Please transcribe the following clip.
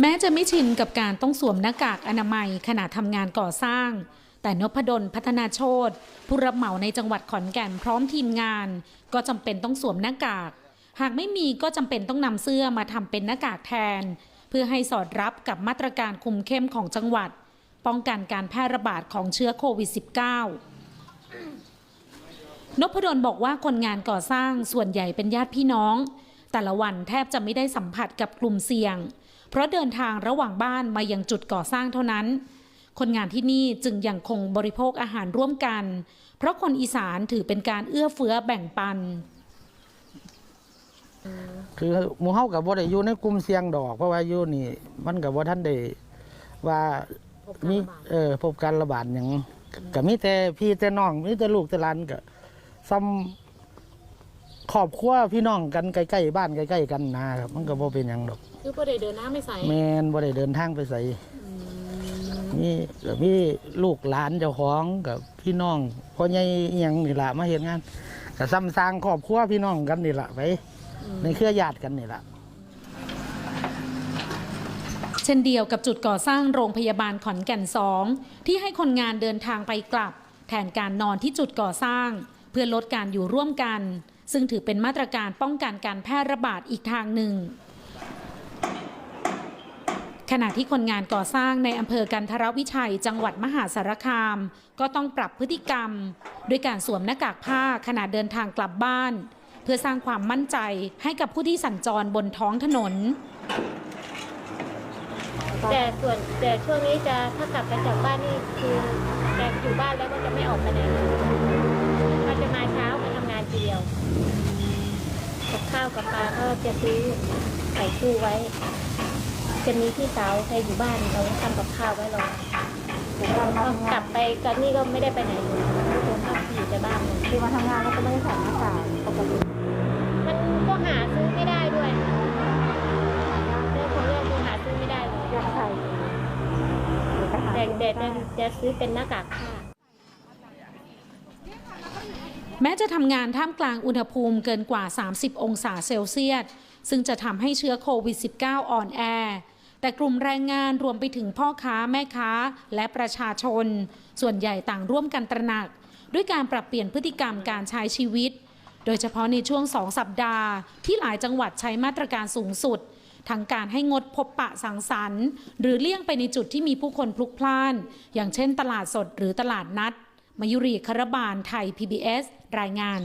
แม้จะไม่ชินกับการต้องสวมหน้ากากอนามัยขณะทำงานก่อสร้าง แต่นพดลพัฒนาโชตผู้รับเหมาในจังหวัดขอนแก่นพร้อมทีมงาน ก็จำเป็นต้องสวมหน้ากาก หากไม่มีก็จำเป็นต้องนำเสื้อมาทำเป็นหน้ากากแทน เพื่อให้สอดรับกับมาตรการคุมเข้มของจังหวัด ป้องกันการแพร่ระบาดของเชื้อโควิด -19 นพดลบอกว่าคนงานก่อสร้างส่วนใหญ่เป็นญาติพี่น้อง แต่ละวันแทบจะไม่ได้สัมผัสกับกลุ่มเสี่ยง เพราะเดินทางระหว่างบ้านมายังจุดก่อสร้างเท่านั้น คนงานที่นี่จึงยังคงบริโภคอาหารร่วมกัน เพราะคนอีสานถือเป็นการเอื้อเฟื้อแบ่งปัน คือหมูเฮากับบ่ได้อยู่ในกลุ่มเสี่ยงดอก เพราะว่าอยู่นี่ มันกับว่าท่านได้ว่ามีเออพบการระบาดหยังก็มีแต่พี่แต่น้องมีแต่ลูกแต่หลานก็ซ้ำ ครอบครัวพี่น้องกันใกล้ๆบ้านใกล้ๆกันนะครับมันก็บ่เป็นหยังดอกคือประเดี๋ยวเดินหน้าไม่ใส่แม่นบ่ได้เดินทางไปไสมีก็มีลูกหลานเจ้าของกับพี่น้องพ่อใหญ่อิหยังนี่ล่ะมาเฮ็ดงานก็ซ้ำสร้างครอบครัวพี่น้องกันนี่ล่ะไปในเครือญาติกันนี่ล่ะ เช่นเดียวกับจุดก่อสร้างโรงพยาบาลขอนแก่นสองที่ให้คนงานเดินทางไปกลับ แทนการนอนที่จุดก่อสร้าง เพื่อลดการอยู่ร่วมกัน ซึ่งถือเป็นมาตรการป้องกันการแพร่ระบาดอีกทางหนึ่ง ขณะที่คนงานก่อสร้างในอำเภอกันทรวิชัย จังหวัดมหาสารคาม ก็ต้องปรับพฤติกรรม ด้วยการสวมหน้ากากผ้าขณะเดินทางกลับบ้าน เพื่อสร้างความมั่นใจให้กับผู้ที่สัญจรบนท้องถนนแต่ส่วนแต่ช่วงนี้จะถ้ากลับไปจากบ้านนี่คือแต่อยู่บ้านแล้วก็จะไม่ออกไปไหนเลยก็จะมาเช้ามาทำงานทีเดียว กับข้าวกับปลาก็จะซื้อใส่ตู้ไว้ จะมีพี่สาวใครอยู่บ้านเราทำกับข้าวไว้รอก็กลับไปกันนี่ก็ไม่ได้ไปไหนเลยทุกคนก็อยู่แต่บ้านหมดคือมาทำงานแล้วก็ไม่ได้ใส่หน้ากากปกติมันก็หาซื้อไม่ได้ด้วยเรื่องของเรื่องคือหาซื้อไม่ได้เลยอยากใส่หรือไปหาแต่แต่จะจะซื้อเป็นหน้ากากผ้า แม้จะทำงานท่ามกลางอุณหภูมิเกินกว่า 30 องศาเซลเซียส ซึ่งจะทำให้เชื้อโควิด -19 อ่อนแอ แต่กลุ่มแรงงานรวมไปถึงพ่อค้าแม่ค้าและประชาชน ส่วนใหญ่ต่างร่วมกันตระหนัก ด้วยการปรับเปลี่ยนพฤติกรรมการใช้ชีวิต โดยเฉพาะในช่วงสองสัปดาห์ ที่หลายจังหวัดใช้มาตรการสูงสุดทั้งการให้งดพบปะสังสรรค์ หรือเลี่ยงไปในจุดที่มีผู้คนพลุกพล่าน อย่างเช่นตลาดสดหรือตลาดนัด มายุรีคารบาลไทย PBS รายงาน